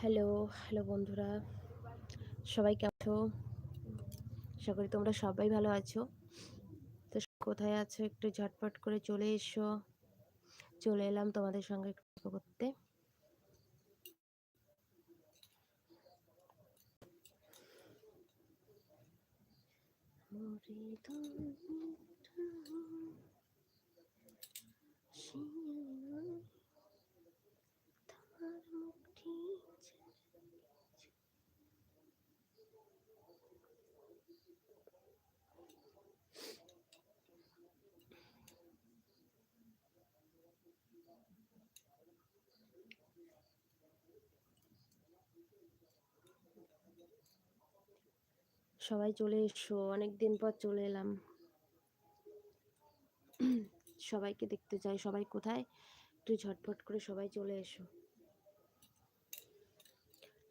Hello, hello বন্ধুরা। সবাই কেমন আছো? আশা করি তোমরা সবাই ভালো আছো। তো কোথায় আছো একটু ঝটপট করে চলে এসো। চলে এলাম তোমাদের সঙ্গে একটু করতে। সবাই চলে এসো, অনেকদিন পর চলে এলাম। সবাইকে দেখতে চাই, সবাই কোথায়? একটু ঝটপট করে সবাই চলে এসো।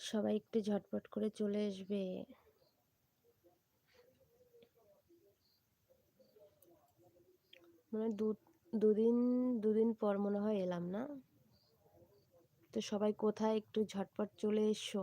সবাই একটু ঝটপট করে চলে আসবে। মানে দুদিন দুদিন পর মনে হয় এলাম না? তো সবাই কোথায়? একটু ঝটপট চলে এসো।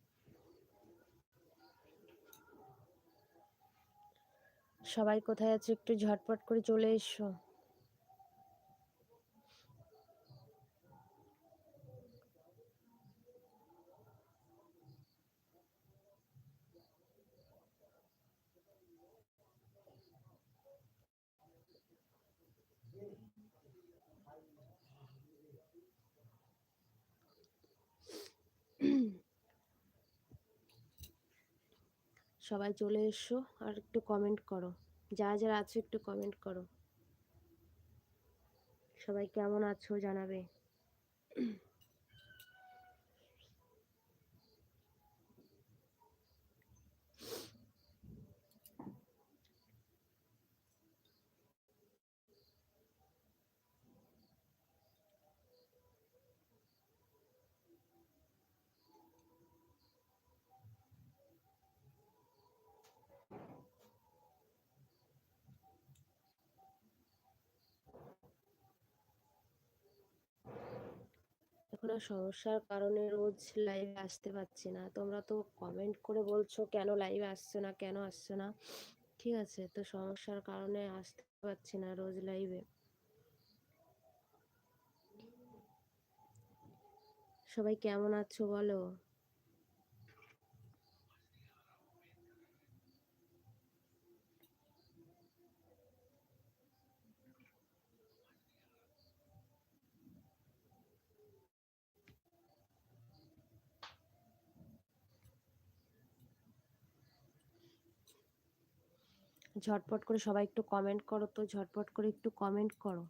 সবাই কোথায় আছে একটু ঝটপট করে চলে এসো। সবাই চলে এসো আর একটু কমেন্ট করো। যারা যারা আছো একটু কমেন্ট করো। সবাই কেমন আছো জানাবে। কোনো সমস্যার কারণে রোজ লাইভে আসতে পারছি না। তোমরা তো কমেন্ট করে বলছো, কেন লাইভে আসছো না, কেন আসছো না? ঠিক আছে, তো সমস্যার কারণে আসতে পারছি না রোজ লাইভে সবাই কেমন আছো বলো? ঝটপট করে সবাই একটু কমেন্ট করো তো ঝটপট করে একটু কমেন্ট করো।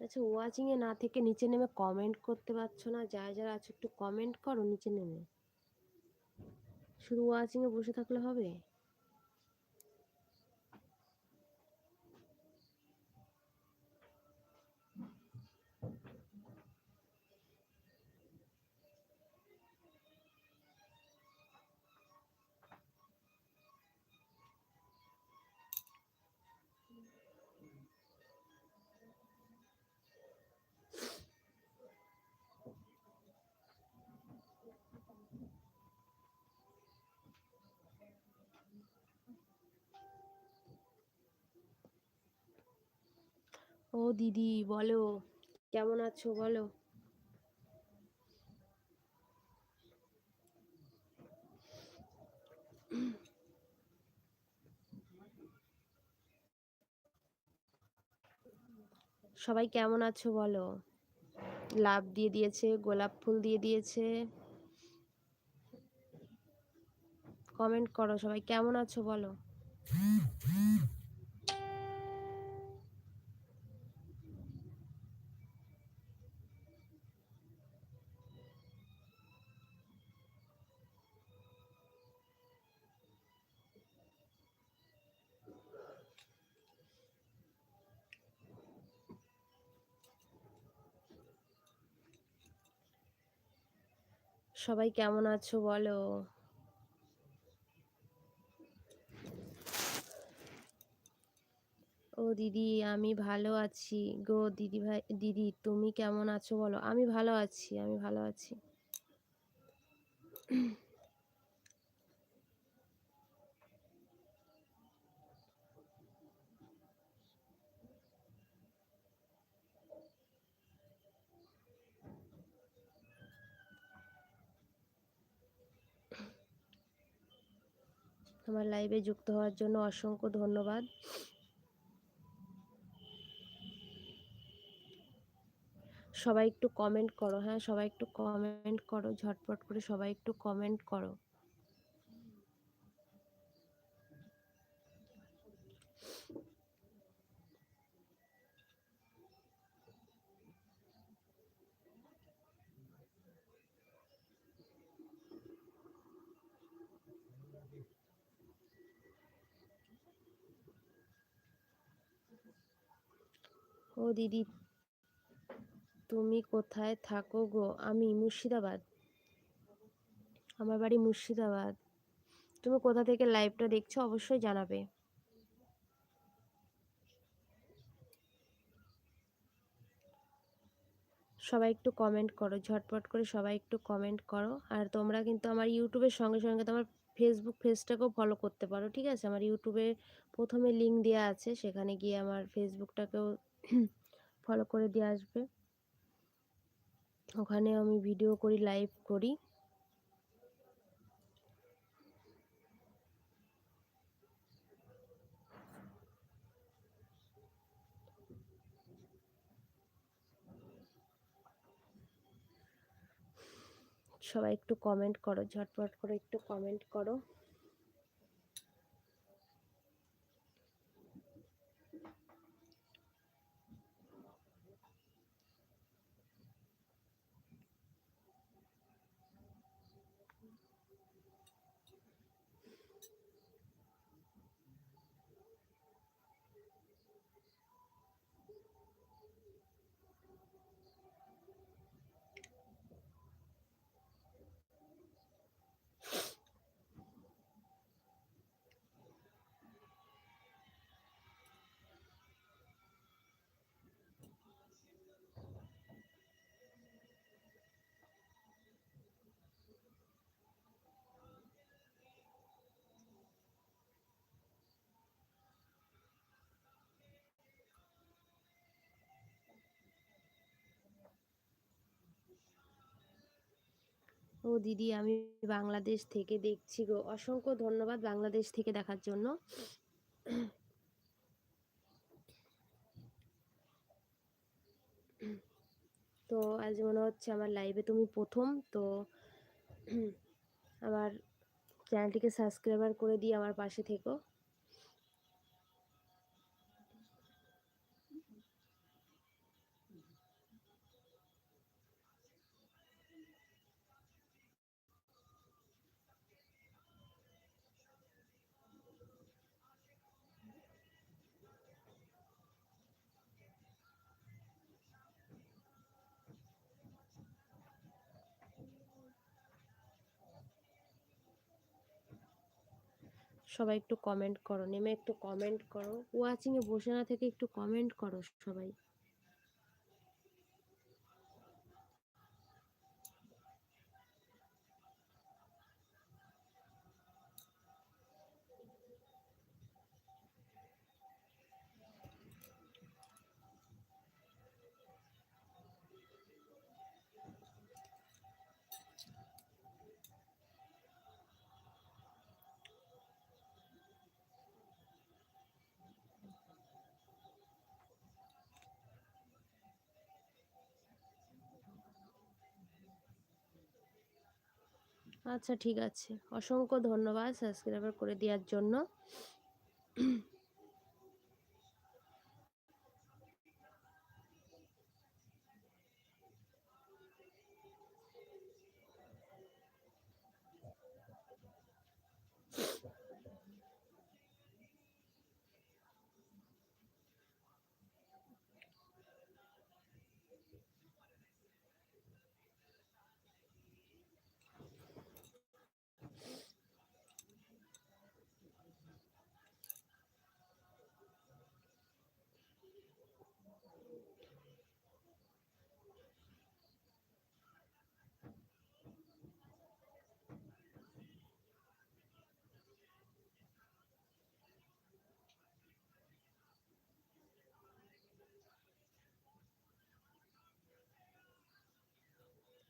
আচ্ছা ওয়াচিংয়ে না থেকে নিচে নেমে কমেন্ট করতে পারছ না? যারা যারা আছো একটু কমেন্ট করো, নিচে নেমে। শুধু ওয়াচিংয়ে বসে থাকলে হবে? ও দিদি, বলো। কেমন আছো, বলো? সবাই কেমন আছো, বলো? লাভ দিয়ে দিয়েছে, গোলাপ ফুল দিয়ে দিয়েছে। কমেন্ট করো সবাই, কেমন আছো, বলো? সবাই কেমন আছো বলো? ও দিদি, আমি ভালো আছি। গো দিদি ভাই, দিদি, তুমি কেমন আছো বলো? আমি ভালো আছি, আমি ভালো আছি। আমার লাইভে যুক্ত হওয়ার জন্য অসংখ্য ধন্যবাদ। সবাই একটু কমেন্ট করো হ্যাঁ? সবাই একটু কমেন্ট করো, ঝটপট করে সবাই একটু কমেন্ট করো। ও দিদি, তুমি কোথায় থাকো গো? আমি মুর্শিদাবাদ। আমার বাড়ি মুর্শিদাবাদ। তুমি কোথা থেকে লাইভটা দেখছ অবশ্যই জানাবে। সবাই একটু কমেন্ট করো, ঝটপট করে সবাই একটু কমেন্ট করো। আর তোমরা কিন্তু আমার ইউটিউবের সঙ্গে সঙ্গে তোমার ফেসবুক পেজটাকেও ফলো করতে পারো, ঠিক আছে? আমার ইউটিউবে প্রথমে লিঙ্ক দেওয়া আছে, সেখানে গিয়ে আমার ফেসবুকটাকেও ফলো করে দিয়ে আসবে। ওখানে আমি ভিডিও করি লাইভ করি। সবাই একটু কমেন্ট করো, ঝটপট করে একটু কমেন্ট করো। ও দিদি, আমি বাংলাদেশ থেকে দেখছি গো। অসংখ্য ধন্যবাদ বাংলাদেশ থেকে দেখার জন্য। তো আজ মনে হচ্ছে আমার লাইভে তুমি প্রথম, তো আমার চ্যানেলটিকে সাবস্ক্রাইবার করে দিয়ে আমার পাশে থেকো। সবাই একটু কমেন্ট করো, নেমে একটু কমেন্ট করো ওয়াচিংয়ে বসে না থেকে একটু কমেন্ট করো সবাই। আচ্ছা ঠিক আছে। অসংখ্য ধন্যবাদ সাবস্ক্রাইবার করে দেওয়ার জন্য।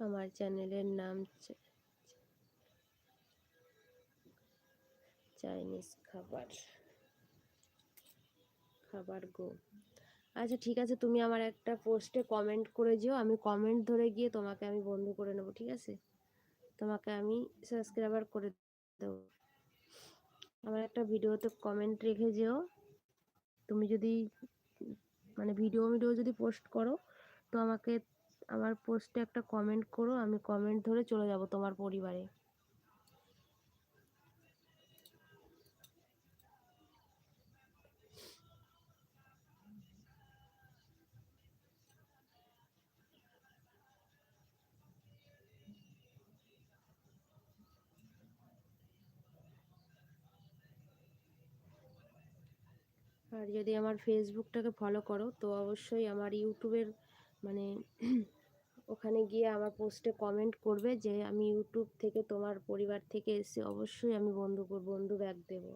আমার চ্যানেলের নাম চাইনিজ খাবার। খাবার গো। আচ্ছা ঠিক আছে, তুমি আমার একটা পোস্টে কমেন্ট করে যেও। আমি কমেন্ট ধরে গিয়ে তোমাকে আমি বন্ধু করে নেব, ঠিক আছে? তোমাকে আমি সাবস্ক্রাইবার করে দেবো। আমার একটা ভিডিওতে কমেন্ট রেখে যেও। তুমি যদি মানে ভিডিও ভিডিও যদি পোস্ট করো, তো আমাকে আমার পোস্টে একটা কমেন্ট করো, আমি কমেন্ট ধরে চলে যাব তোমার পরিবারে। আর যদি আমার ফেসবুকটাকে ফলো করো, তো অবশ্যই আমার ইউটিউবের মানে ওখানে গিয়ে আমার পোস্টে কমেন্ট করবে যে, আমি ইউটিউব থেকে তোমার পরিবার থেকে এসে অবশ্যই আমি বন্ধু বন্ধু ব্যাগ দেবো।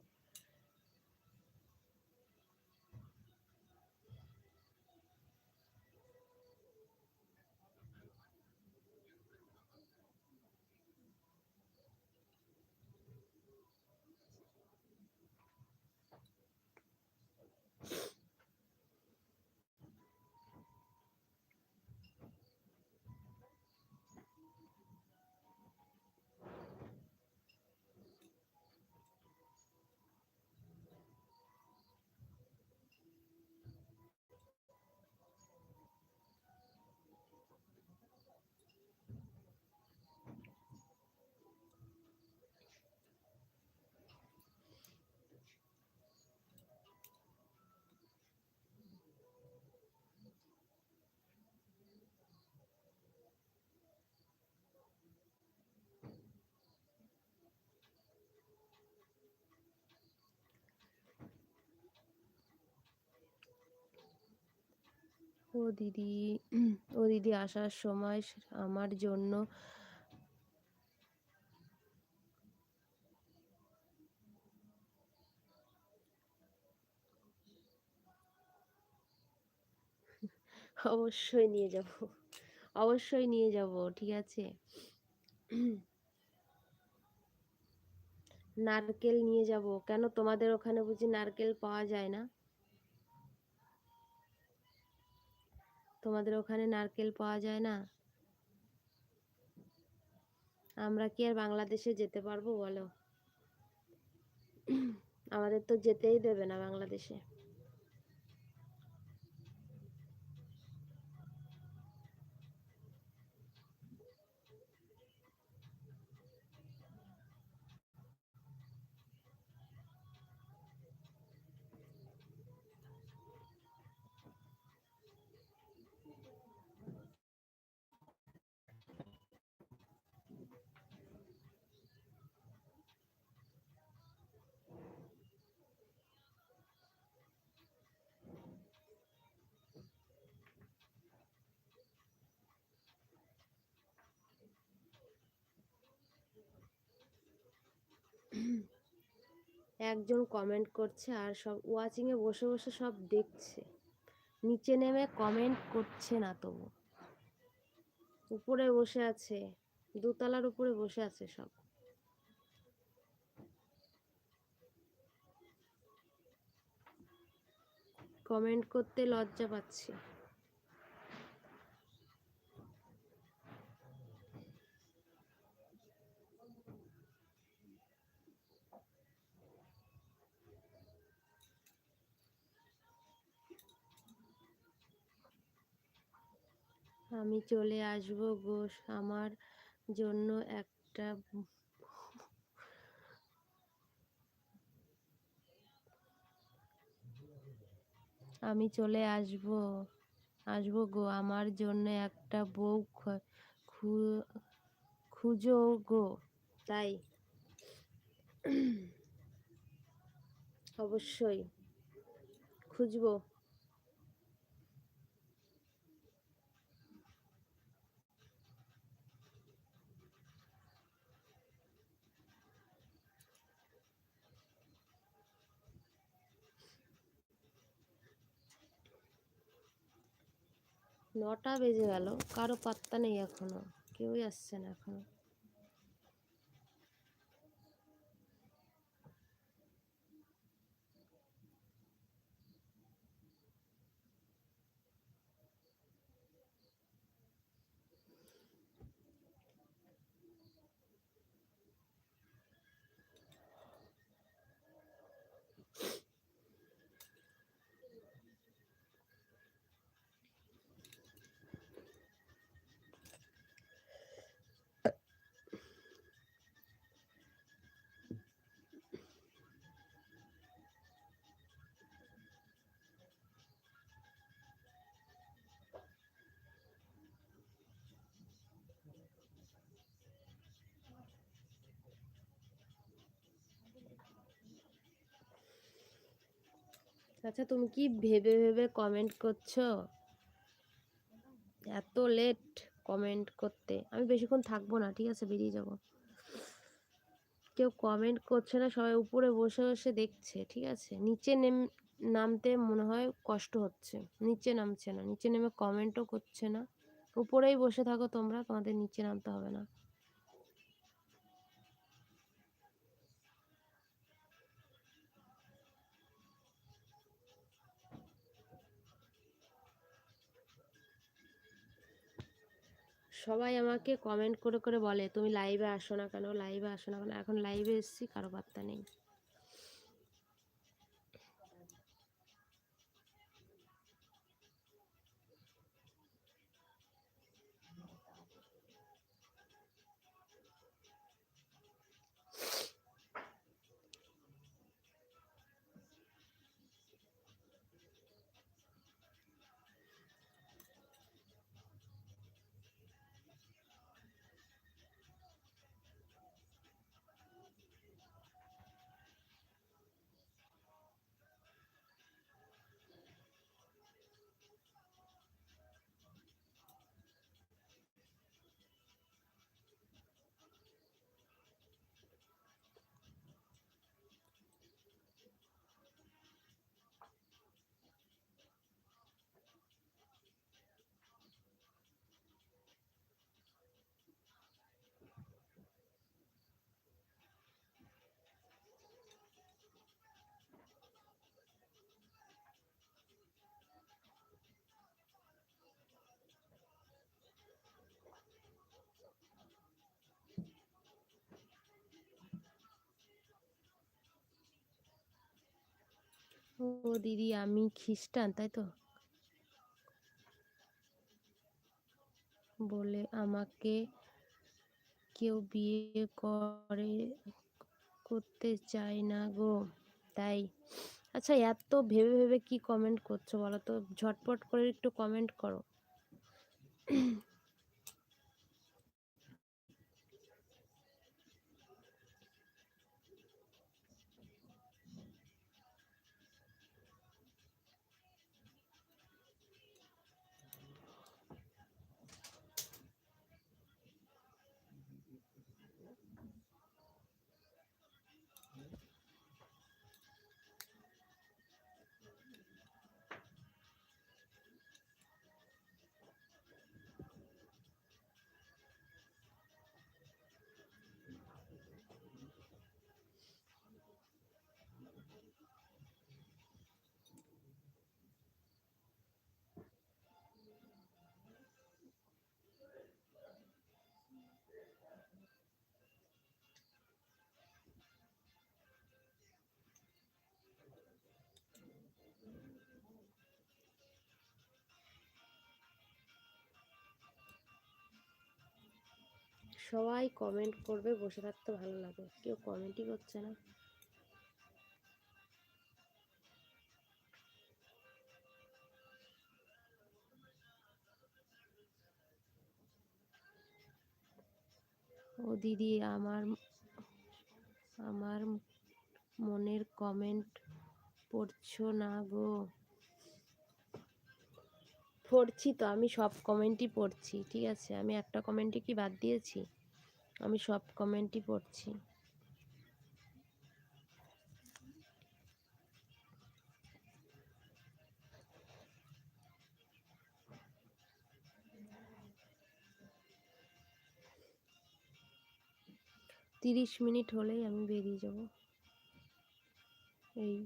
ও দিদি ও দিদি আসার সময় আমার জন্য অবশ্যই নিয়ে যাব, অবশ্যই নিয়ে যাব, ঠিক আছে? নারকেল নিয়ে যাব, কেন তোমাদের ওখানে বুঝি নারকেল পাওয়া যায় না? তোমাদের ওখানে নারকেল পাওয়া যায় না? আমরা কি আর বাংলাদেশে যেতে পারব বলো? আমাদের তো যেতেই দেবে না বাংলাদেশে। একজন কমেন্ট করছে আর সব ওয়াচিংয়ে বসে বসে সব দেখছে। নিচে নেমে কমেন্ট করছে না তবু। উপরে বসে আছে, দোতলার উপরে বসে আছে সব। কমেন্ট করতে লজ্জা পাচ্ছি। আমি চলে আসব গো আমার জন্য একটা আমি চলে আসব আসব গো আমার জন্য একটা বউ খুঁজো গো। তাই অবশ্যই খুঁজবো। নটা বেজে গেল কারও পাত্তা নেই এখনও কেউই আসছে না এখনও। আচ্ছা তুমি কি ভেবে ভেবে কমেন্ট করছ? এত লেট কমেন্ট করতে। আমি বেশিক্ষণ থাকব না, ঠিক আছে? বেরিয়ে যাব। কেউ কমেন্ট করছে না, সবাই উপরে বসে বসে দেখছে, ঠিক আছে? নিচে নেম, নামতে মনে হয় কষ্ট হচ্ছে। নিচে নামছে না, নিচে নেমে কমেন্টও করছে না। উপরেই বসে থাকো তোমরা, তোমাদের নিচে নামতে হবে না। সবাই আমাকে কমেন্ট করে করে বলে, তুমি লাইভে আসো না কেন? লাইভে আসো না কেন? এখন লাইভে এসেছি, কারও পাত্তা নেই। ও দিদি, আমি খ্রিস্টান, তাই তো? বলে আমাকে কেউ বিয়ে করে, করতে চায় না গো, তাই। আচ্ছা এত ভেবে ভেবে কি কমেন্ট করছ বলো তো? ঝটপট করে একটু কমেন্ট করো। সবাই কমেন্ট করবে, বসে থাকতে ভালো লাগে। কেউ কমেন্টই করছে না। ও দিদি, আমার আমার মনের কমেন্ট পড়ছো না গো? পড়ছি তো, আমি সব কমেন্টই পড়ছি, ঠিক আছে? আমি একটা কমেন্টে কি বাদ দিয়েছি? আমি সব কমেন্টই পড়ছি। তিরিশ মিনিট হলেই আমি বেরিয়ে যাব। এই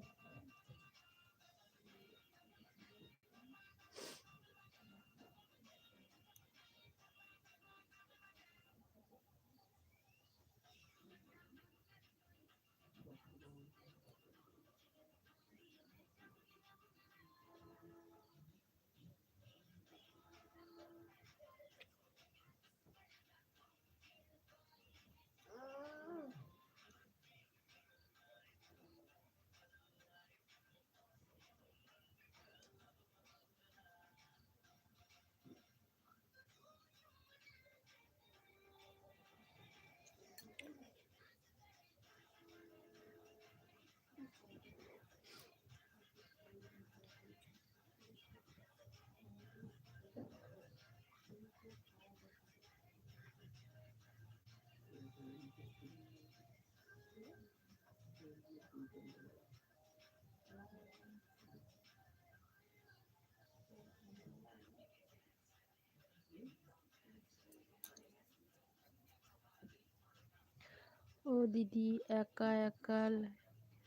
ও দিদি, একা একা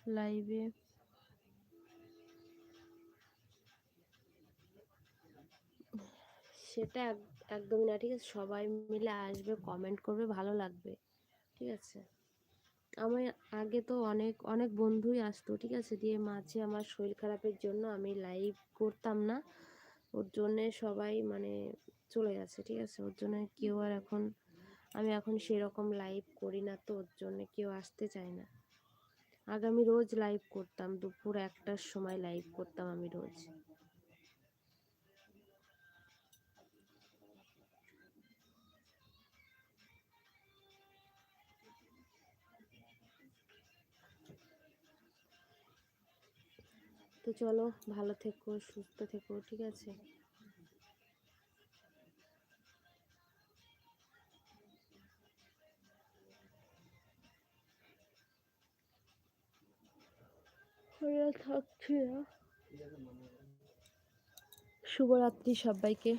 লাইভে সেটা এক- একদমই না, ঠিক আছে? সবাই মিলে আসবে কমেন্ট করবে, ভালো লাগবে, ঠিক আছে? আমার আগে তো অনেক অনেক বন্ধুই আসতো, ঠিক আছে? দিয়ে মাঝে আমার শরীর খারাপের জন্য আমি লাইভ করতাম না। ওর জন্যে সবাই মানে চলে গেছে, ঠিক আছে? ওর জন্য কেউ আর এখন, আমি এখন সেরকম লাইভ করি না তো, ওর জন্য কেউ আসতে চায় না। আগে আমি রোজ লাইভ করতাম, দুপুর একটার সময় লাইভ করতাম আমি রোজ। তো চলো ভালো থেকো সুস্থ থেকো ঠিক আছে? থাকছি। না শুভরাত্রি সবাইকে।